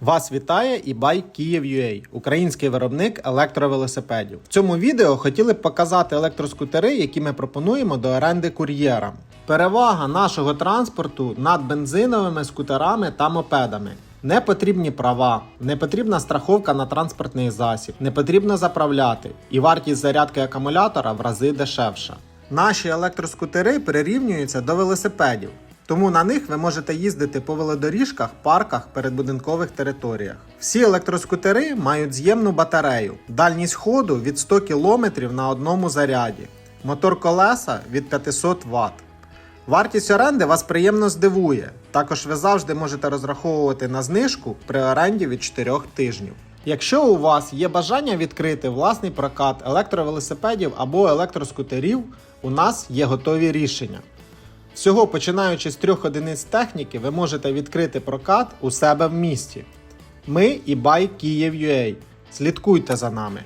Вас вітає eBay Kyiv.ua, український виробник електровелосипедів. В цьому відео хотіли б показати електроскутери, які ми пропонуємо до оренди кур'єрам. Перевага нашого транспорту над бензиновими скутерами та мопедами. Не потрібні права, не потрібна страховка на транспортний засіб, не потрібно заправляти, і вартість зарядки акумулятора в рази дешевша. Наші електроскутери прирівнюються до велосипедів, тому на них ви можете їздити по велодоріжках, парках, передбудинкових територіях. Всі електроскутери мають з'ємну батарею, дальність ходу від 100 км на одному заряді, мотор колеса від 500 Вт. Вартість оренди вас приємно здивує. Також ви завжди можете розраховувати на знижку при оренді від 4 тижнів. Якщо у вас є бажання відкрити власний прокат електровелосипедів або електроскутерів, у нас є готові рішення. Всього починаючи з трьох одиниць техніки, ви можете відкрити прокат у себе в місті. Ми і Buy Kyiv.ua. Слідкуйте за нами.